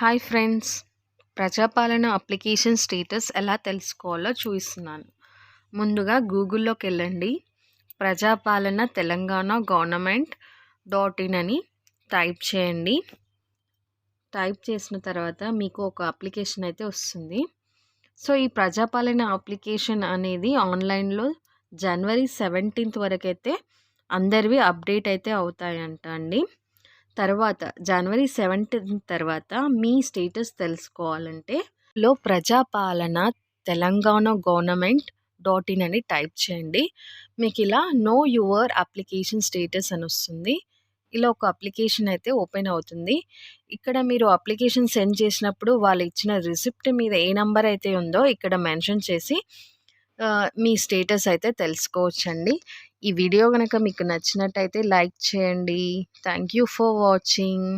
Hi friends. Prajapalana application status ఎలా తెలుసుకోవాలో చూపిస్తున్నాను. ముందుగా గూగుల్లోకి వెళ్ళండి. Prajapalana Telangana government dot in అని టైప్ చేయండి. టైప్ చేసిన తర్వాత మీకు ఒక అప్లికేషన్ అయితే వస్తుంది. సో ఈ ప్రజాపాలన అప్లికేషన్ అనేది ఆన్లైన్లో జనవరి సెవెంటీన్త్ వరకు అయితే అందరివి అప్డేట్ అయితే అవుతాయంట అండి. తర్వాత జనవరి సెవెంటీన్త్ తర్వాత మీ స్టేటస్ తెలుసుకోవాలంటే లో Prajapalana Telangana government dot in అని టైప్ చేయండి. మీకు ఇలా నో యువర్ అప్లికేషన్ స్టేటస్ అని వస్తుంది. ఇలా ఒక అప్లికేషన్ అయితే ఓపెన్ అవుతుంది. ఇక్కడ మీరు అప్లికేషన్ సెండ్ చేసినప్పుడు వాళ్ళు ఇచ్చిన రిసిప్ట్ మీద ఏ నెంబర్ అయితే ఉందో ఇక్కడ మెన్షన్ చేసి మీ స్టేటస్ అయితే తెలుసుకోవచ్చండి. ఈ వీడియో కనుక మీకు నచ్చినట్టయితే లైక్ చేయండి. Thank you for watching.